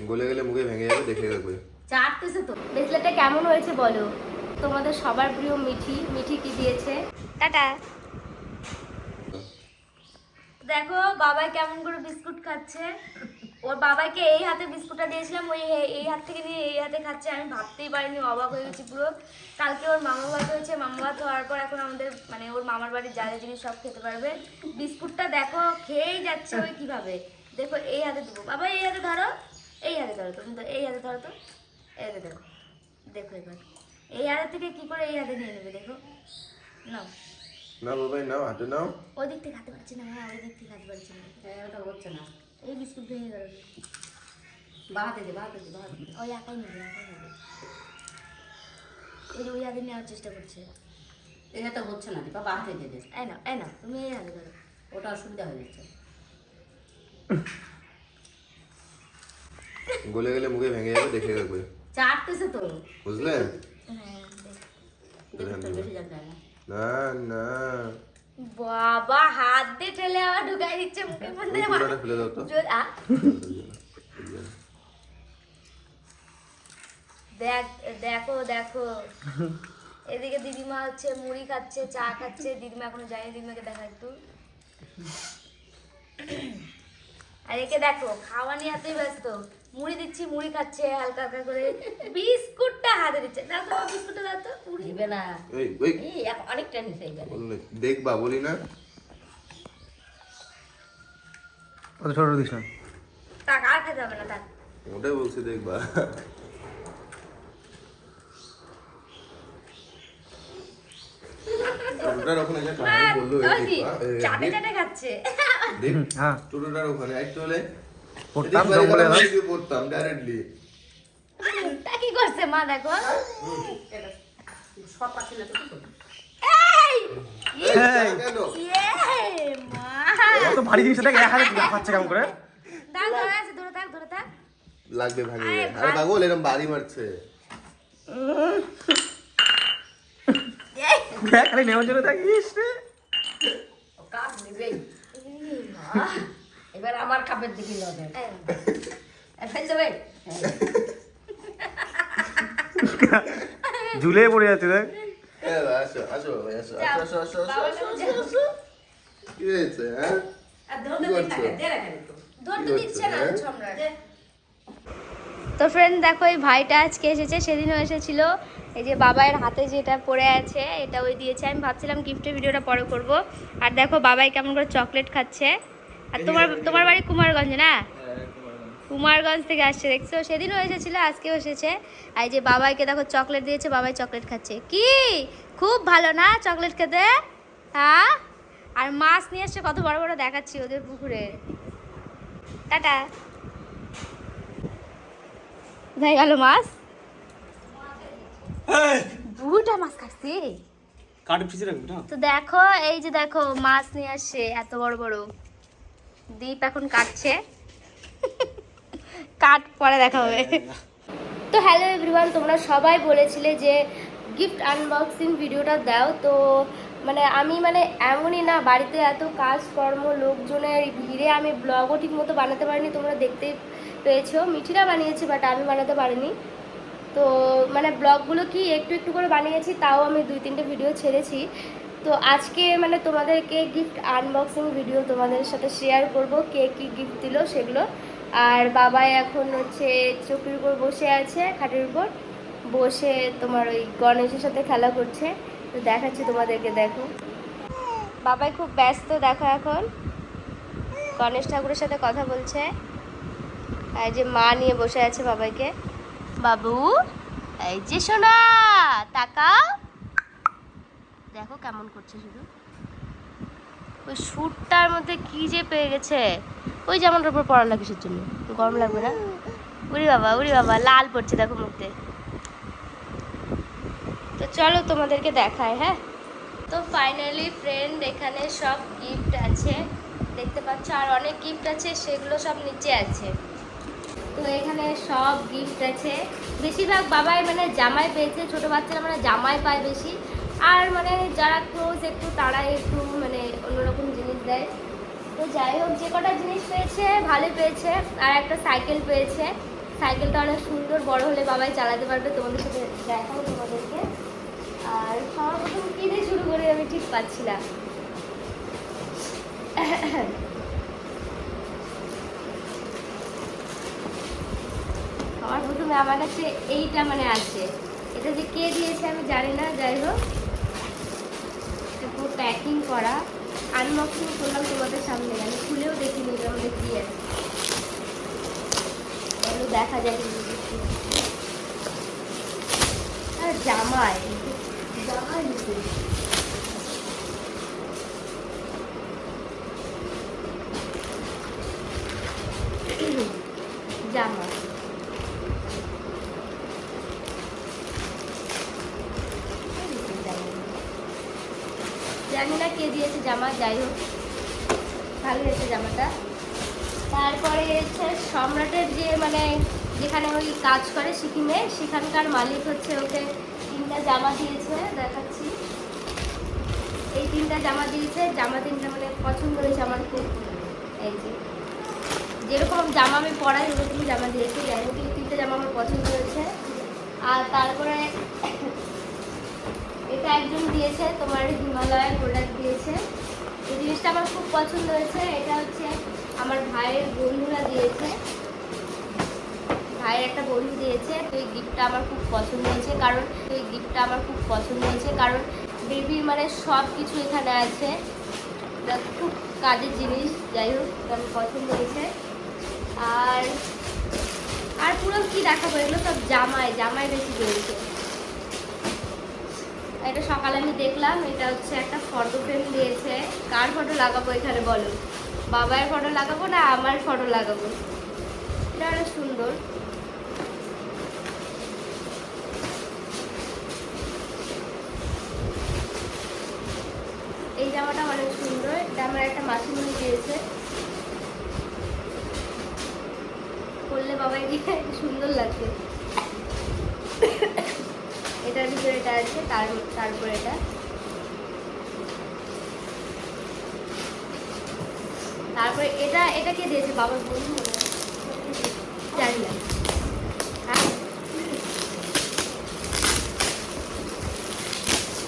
গলে গেলে মুখে ভেঙে যাবে দেখে রাখবে চাটতেছে তো। ব্রেসলেটটা কেমন হয়েছে বলো? তোমাদের সবার প্রিয় মিঠি মিঠি কি দিয়েছে? টাটা। দেখো বাবাই কেমন করে বিস্কুট খাচ্ছে। ওর বাবাকে এই হাতে বিস্কুটটা দিয়েছিলাম ওই এই- এই হাত থেকে নিয়ে এই হাতে খাচ্ছে আমি ভাবতেই পারিনি অবাক হয়ে গেছি পুরো। কালকে ওর মামা ভাত হয়েছে মামা ভাত হওয়ার পর এখন আমাদের মানে ওর মামার বাড়ির যা যা জিনিস সব খেতে পারবে। বিস্কুটটা দেখো খেয়েই যাচ্ছে ওই কীভাবে। দেখো এই হাতে দেবো বাবা এই হাতে ধরো। এই হাতে ধরো তো এই হাতে ধরো তো এই হাতে দেখো দেখো এবার। এই হাতে থেকে কি করে এই হাতে নিয়ে নেবে দেখো। নাও। না বাবাই নাও হাতে নাও। ওই দিক থেকে খাতে পারছি না হ্যাঁ ওই দিক থেকে খাতে পারছি না। হ্যাঁ, ওটা হচ্ছে না। এই বিস্কুট ভেঙে গেল। বাহাতে দে বাহাতে দে বাহাতে ওই একাই নেবে একাই নেবে। ওই যে ওই হাতে নেওয়ার চেষ্টা করছে। এটা হচ্ছে না দীপা বাহাতে দে দে। এই না এই না তুমি এই হাতে ধরো। ওটা অসুবিধা হয়ে যাচ্ছে। গলে গেলে মুখে ভেঙে যাবে দেখে রাখবে। চাটতেছে তো। বুঝলে? হ্যাঁ না না। বাবা হাত দিয়ে ঠেলে আবার ঢুকাই দিচ্ছে মুখের মধ্যে। পুরোটা ফেলে দাও তো? দেখ দেখো দেখো। এদিকে দিদিমা হচ্ছে মুড়ি খাচ্ছে চা খাচ্ছে। দিদিমা এখনও যায়নি দিদিমাকে দেখা একটু। আর একে দেখো খাওয়া নিয়ে এতই ব্যস্ত। মুড়ি দিচ্ছি মুড়ি খাচ্ছে হালকা হালকা করে বিস্কুটটা হাতে দিচ্ছে। না তো বিস্কুটটা দাও তো মুড়ি। দিবে না। এই ওই। এই এক- অনেকটা এইবারে বললে দেখবা বলি না। অত ছোট দিস? না তাক আর খেতে হবে না তাক ওটাই বলছি দেখবা। টোটোটার ওখানে যে কাহিনী বলল চাটে চাটে খাচ্ছে। দেখ, হ্যাঁ। টোটোটার ওখানে একটু হলে পড়তাম জঙ্গলে না পড়তাম ডাইরেক্টলি তা কি করছে মা দেখো? সব পাচ্ছি না তো কি করবি? এই। এই, কেন ইয়ে মা। অত ভারী জিনিস দেখ এক হাতে লাফাচ্ছে কেমন করে। লাগবে ভাঙিয়ে। আরে পাগল এরকম বাড়ি মারছে। দেখ খালি নেওয়ার জন্য থাকিস রে। এবার আমার কাপের দিকে নজর। ফেল যাবে ঝুলে পড়ে যাচ্ছে দেখ। আসো আসো আসো আসো আসো আসো আসো, কাছে আসো, আসো। কি হয়েছে হ্যাঁ? সম্রাট। তো ফ্রেন্ড দেখো এই ভাইটা আজকে এসেছে সেদিনও এসেছিল। এই যে বাবাইয়ের হাতে যেটা পড়ে আছে এটা ওই দিয়েছে। আমি ভাবছিলাম গিফটের ভিডিওটা পরে করব। আর দেখো বাবাই কেমন করে চকলেট খাচ্ছে। আর তোমার তোমার বাড়ি কুমারগঞ্জ না? কুমারগঞ্জ থেকে আসছে দেখছ? সেদিনও এসেছিল আজকেও এসেছে। আর এই যে বাবাইকে দেখো চকলেট দিয়েছে বাবাই চকলেট খাচ্ছে। কি? খুব ভালো না চকলেট খেতে? হ্যাঁ? আর মাছ নিয়ে এসছে কত বড় বড় দেখাচ্ছি ওদের পুকুরে। টাটা। কোথায় গেল মাছ? দুটা মাছ কাটছে না? তো দেখো এই যে দেখো মাছ নিয়ে আসছে এত বড় বড়। দীপ এখন কাটছে। কাট, পরে দেখা হবে। তো হ্যালো এভরিওয়ান, তোমরা সবাই বলেছিলে যে গিফট আনবক্সিং ভিডিওটা দাও। তো মানে আমি মানে এমনই না, বাড়িতে এত কাজকর্ম, লোকজনের ভিড়ে আমি ব্লগও ঠিক মতো বানাতে পারিনি, তোমরা দেখতেই পেয়েছ। মিঠিরা বানিয়েছি বাট আমি বানাতে পারিনি। তো মানে ব্লগগুলো কি একটু একটু করে বানিয়েছি, তাও আমি দুই তিনটে ভিডিও ছেড়েছি। তো আজকে মানে তোমাদেরকে গিফট আনবক্সিং ভিডিও তোমাদের সাথে শেয়ার করব, কে কি গিফট দিল সেগুলো। আর বাবা এখন হচ্ছে চোখের উপর বসে আছে, খাটের উপর। বসে তোমার ওই গণেশের সাথে খেলা করছে। তো দেখাচ্ছি তোমাদেরকে, দেখো। বাবাই খুব ব্যস্ত, দেখো এখন। গণেশ ঠাকুরের সাথে কথা বলছে। এই যে মা নিয়ে বসে আছে বাবাইকে। বাবু, এই যে সোনা, তাকাও। দেখো কেমন করছে শুধু। ওই স্যুটটার মধ্যে কি যে পেয়ে গেছে। ওই জামাটার উপর পড়া কিসের জন্য? গরম লাগবে না? উড়ি বাবা উড়ি বাবা, লাল পড়ছে দেখো মুখতে। তো চলো তোমাদেরকে দেখায় হ্যাঁ? তো ফাইনালি ফ্রেন্ড এখানে সব গিফট আছে। দেখতে পাচ্ছ, আর অনেক গিফট আছে, সেগুলো সব নিচে আছে। তো এখানে সব গিফট আছে। বেশিরভাগ বাবাই মানে জামাই পেয়েছে, ছোটো বাচ্চারা মানে জামাই পায় বেশি। আর মানে যারা ক্লোজ একটু তারা একটু মানে অন্যরকম জিনিস দেয়। তো যাই হোক, যে কটা জিনিস পেয়েছে ভালো পেয়েছে। আর একটা সাইকেল পেয়েছে। সাইকেলটা অনেক সুন্দর, বড় হলে বাবাই চালাতে পারবে, তোমাদের সাথে দেখাবো তোমাদেরকে। আর সবার প্রথম কিনে শুরু করে আমি ঠিক পাচ্ছি না। সবার প্রথমে আমার কাছে এইটা মানে আছে। এটা যে কে দিয়েছে আমি জানি না, যাই হোক। প্যাকিং করা আনবক্সিং করলাম তোমাদের সামনে। আমি খুলেও দেখিনি এটার আমাদের কি আছে দেখা যায় আর জামাই জামাই দিতে জামা জানি না কে দিয়েছে জামা, যাই হোক, ভালো হয়েছে জামাটা। তারপরে হচ্ছে সম্রাটের যে মানে যেখানে ওই কাজ করে সিকিমে, সেখানকার মালিক হচ্ছে ওকে তিনটা জামা দিয়েছে, দেখাচ্ছি। এই তিনটা জামা দিয়েছে, জামা তিনটা মানে পছন্দ হয়েছে আমার খুব। এই যে, যেরকম জামা আমি পরাই, ওরকমই জামা দিয়েছে। যাই হোক তিনটে জামা আমার পছন্দ হয়েছে। আর তারপরে এটা একজন দিয়েছে, তোমার হিমালয়ের প্রোডাক্ট দিয়েছে। এই জিনিসটা আমার খুব পছন্দ হয়েছে, এটা হচ্ছে আমার ভাইয়ের বন্ধুরা দিয়েছে। ভাইয়ের একটা বন্ধু দিয়েছে তো এই গিফটটা আমার খুব পছন্দ হয়েছে, কারণ এই গিফটটা আমার খুব পছন্দ হয়েছে, কারণ বেবির মানে সব কিছু এখানে আছে। খুব কাজের জিনিস, যাই হোক আমার পছন্দ হয়েছে। আর আর পুরো কি দেখাবো এগুলো? সব জামাই জামাই বেশি রয়েছে এটা সকালে আমি দেখলাম, এটা হচ্ছে একটা ফটো ফ্রেম দিয়েছে। কার ফটো লাগাবো এখানে বলো? বাবার ফটো লাগাবো না আমার ফটো লাগাবো? এটা অনেক সুন্দর। এই জামাটা অনেক সুন্দর। এটা আমার একটা মাসিমণি দিয়েছে। করলে বাবাই সুন্দর লাগছে এটার ভিতরে এটা আছে, তার তারপর এটা। তারপরে এটা এটা কে দিয়েছে? বাবার বন্ধু। জানি না। হ্যাঁ?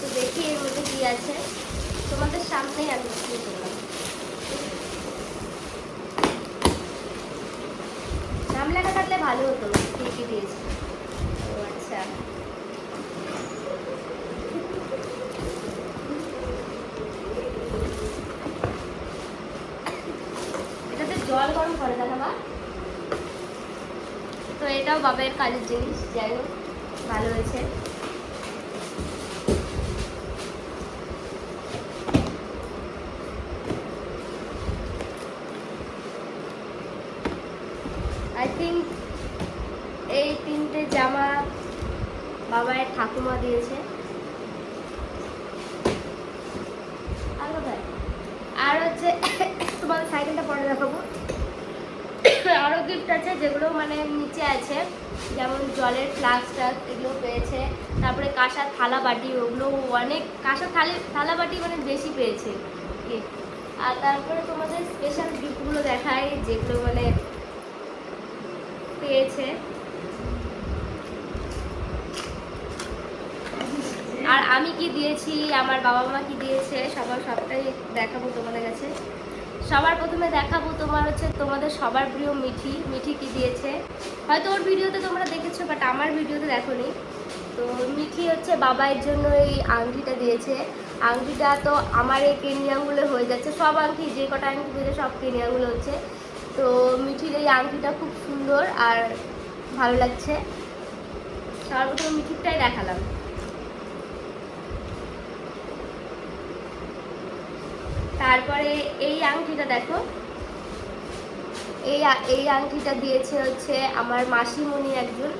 তো দেখি এর মধ্যে কি আছে। তোমাদের সামনেই আমি নাম লেখা থাকলে ভালো হতো, কে কি দিয়েছে। ও আচ্ছা এটাতে জল গরম করে দেয় না মা তো এটাও বাবার কাজের জিনিস, যাই হোক, ভালো হয়েছে। আই থিঙ্ক এই তিনটে জামা বাবায় ঠাকুমা দিয়েছে আর কোথায়? আর হচ্ছে তোমাদের সাইকেলটা পরে দেখাবো আরও গিফট আছে যেগুলো মানে নিচে আছে। যেমন জলের ফ্লাক্স টাক্স এগুলো পেয়েছে। তারপরে কাঁসার থালা বাটি, ওগুলো অনেক, কাঁসার থালি, থালা বাটি মানে বেশি পেয়েছে। আর তারপরে তোমাদের স্পেশাল গিফটগুলো দেখায় যেগুলো মানে পেয়েছে। আর আমি কি দিয়েছি, আমার বাবা মা কি দিয়েছে, সবার সবটাই দেখাবো তোমাদের কাছে। সবার প্রথমে দেখাবো তোমার হচ্ছে তোমাদের সবার প্রিয় মিঠি মিঠি কি দিয়েছে। হয়তো ওর ভিডিওতে তোমরা দেখেছ বাট আমার ভিডিওতে দেখোনি। তো মিঠি হচ্ছে বাবার জন্য এই আংটিটা দিয়েছে। আংটিটা তো আমার এই কেনি আঙুলে হয়ে যাচ্ছে। সব আংটি, যে কটা আংটি দিয়েছে, সব কেনি আঙুলে হচ্ছে। তো মিঠির এই আংটিটা খুব সুন্দর আর ভালো লাগছে। সবার প্রথমে মিঠিরটাই দেখালাম। তারপরে এই আংটিটা দেখো। এই এই আংটিটা দিয়েছে হচ্ছে আমার মাসিমণি একজন।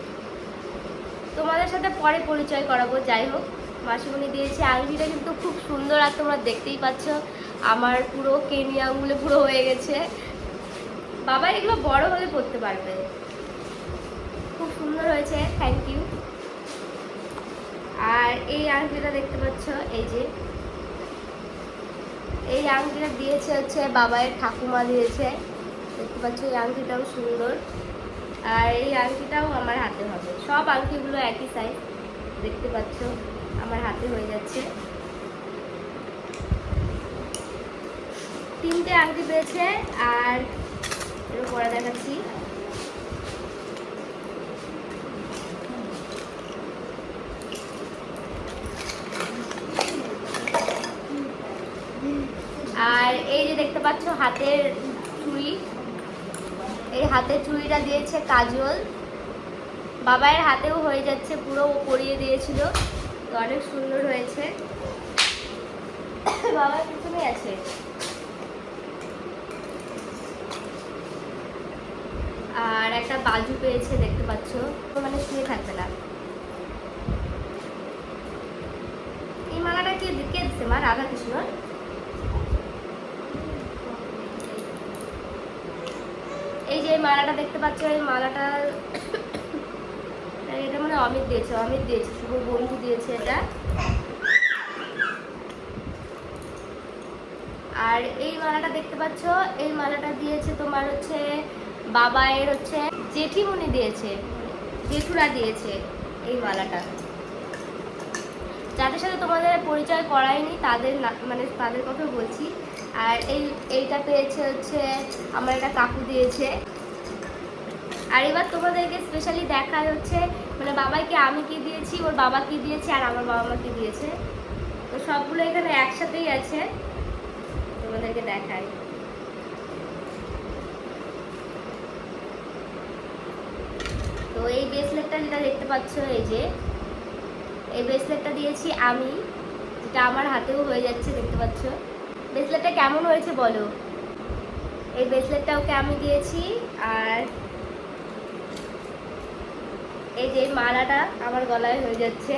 তোমাদের সাথে পরে পরিচয় করাবো, যাই হোক। মাসিমণি দিয়েছে, আংটিটা কিন্তু খুব সুন্দর, আর তোমরা দেখতেই পাচ্ছ আমার পুরো কেনি আঙুলে পুরো হয়ে গেছে। বাবা, এগুলো বড় হলে পড়তে পারবে। খুব সুন্দর হয়েছে থ্যাংক ইউ আর এই আংটিটা দেখতে পাচ্ছ, এই যে এই আংটিটা দিয়েছে হচ্ছে বাবায়ের ঠাকুমা দিয়েছে। দেখতে পাচ্ছ এই আংটিটাও সুন্দর। আর এই আংটিটাও আমার হাতে হবে। সব আংটিগুলো একই সাইজ দেখতে পাচ্ছ, আমার হাতে হয়ে যাচ্ছে। তিনটে আংটি পেয়েছে, আর এরকম পরে দেখাচ্ছি আর এই যে দেখতে পাচ্ছ হাতের চুড়ি। এই হাতের চুড়িটা দিয়েছে কাজল। বাবায়ের হাতেও হয়ে যাচ্ছে, পুরো পরিয়ে দিয়েছিল। তো অনেক সুন্দর হয়েছে। বাবার পিছনে আছে। আর একটা বাজু পেয়েছে, দেখতে পাচ্ছ। মানে শুয়ে থাকবে না। এই মালাটা কে কে দিচ্ছে মা? রাধা কৃষ্ণ এই যে মালাটা দেখতে পাচ্ছ, এই মালাটা এটা মানে অমিত দিয়েছে অমিত দিয়েছে, শুভ বন্ধু দিয়েছে এটা। আর এই মালাটা দেখতে পাচ্ছ, এই মালাটা দিয়েছে তোমার হচ্ছে বাবায়ের হচ্ছে জেঠিমণি দিয়েছে, জেঠুরা দিয়েছে এই মালাটা। যাদের সাথে তোমাদের পরিচয় করায়নি, তাদের মানে তাদের কথা বলছি। আর এই, এইটা পেয়েছে হচ্ছে, আমার একটা কাকু দিয়েছে। আর এবার তোমাদেরকে স্পেশালি দেখায় হচ্ছে মানে বাবাইকে আমি কি দিয়েছি, ওর বাবা কি দিয়েছে, আর আমার বাবা মা কি দিয়েছে। তো সবগুলো এখানে একসাথেই আছে। তোমাদেরকে দেখাই তো এই ব্রেসলেটটা যেটা দেখতে পাচ্ছ, এই যে, এই ব্রেসলেটটা দিয়েছি আমি, যেটা আমার হাতেও হয়ে যাচ্ছে, দেখতে পাচ্ছ? ব্রেসলেটটা কেমন হয়েছে বলো? এই ব্রেসলেটটা ওকে আমি দিয়েছি, আর এই যে মালাটা আমার গলায় হয়ে যাচ্ছে,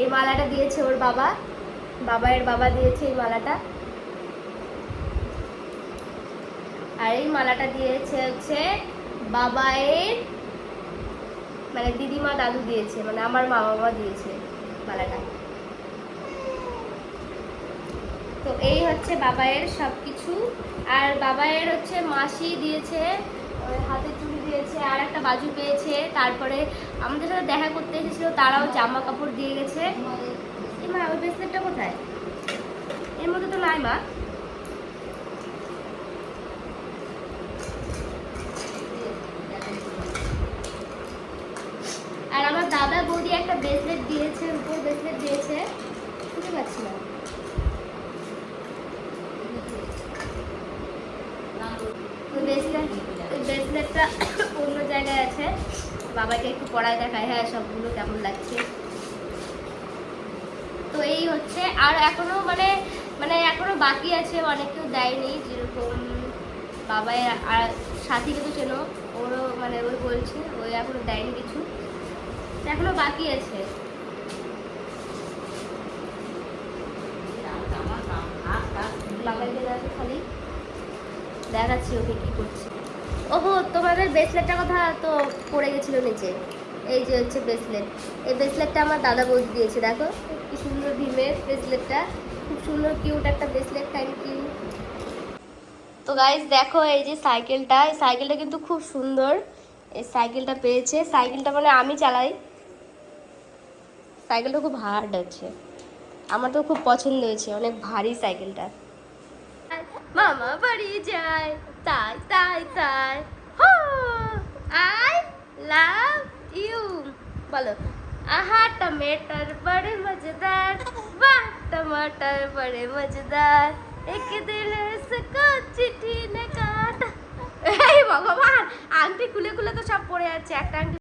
এই মালাটা দিয়েছে ওর বাবা, বাবায়ের বাবা দিয়েছে এই মালাটা। আর এই মালাটা দিয়েছে হচ্ছে বাবায়ের মানে দিদিমা দাদু দিয়েছে মানে আমার মা বাবা দিয়েছে মালাটা। তো এই হচ্ছে বাবায়ের সব কিছু আর বাবায়ের হচ্ছে মাসি দিয়েছে, ওই হাতে চুড়ি দিয়েছে, আর একটা বাজু পেয়েছে। তারপরে আমাদের সাথে দেখা করতে এসেছিল, তারাও জামা কাপড় দিয়ে গেছে। মা ওই ব্রেসলেটটা কোথায়? এর মধ্যে তো নাই মা। আর আমার দাদা বৌদি একটা ব্রেসলেট দিয়েছে উপর ব্রেসলেট দিয়েছে। বুঝতে পারছি না। ওই ব্রেসলেট ওই ব্রেসলেটটা অন্য জায়গায় আছে। বাবাকে একটু পড়ায় দেখায় হ্যাঁ সবগুলো কেমন লাগছে। তো এই হচ্ছে, আর এখনও মানে মানে এখনও বাকি আছে অনেকেও দেয়নি, যেরকম বাবাই আর সাথীকে তো চেনো, ওরও মানে ওই বলছে, ওই এখনও দেয়নি কিছু। এখনও বাকি আছে। বাবাইকে খালি। দেখাচ্ছি ওকে কি করছে। ওহো তোমাদের ব্রেসলেটটার কথা তো পড়ে গেছিল নিচে। এই যে হচ্ছে ব্রেসলেট এই ব্রেসলেটটা আমার দাদা বৌদি দিয়েছে, দেখো। কি সুন্দর ভীমের ব্রেসলেটটা খুব সুন্দর কিউট একটা ব্রেসলেট থ্যাংক ইউ তো গাইজ দেখো এই যে সাইকেলটা এই সাইকেলটা কিন্তু খুব সুন্দর। এই সাইকেলটা পেয়েছে। সাইকেলটা মানে আমি চালাই। সাইকেলটা খুব হার্ড আছে। আমার তো খুব পছন্দ হয়েছে। অনেক ভারী সাইকেলটা মামা বাড়ি যায়, তাই তাই তাই। হো, আই লাভ ইউ। বলো, আহা, টমেটার মজেদার, বাহ, টমাটার মজেদার। আংটি খুলে খুলে তো সব পড়ে একটা আংটি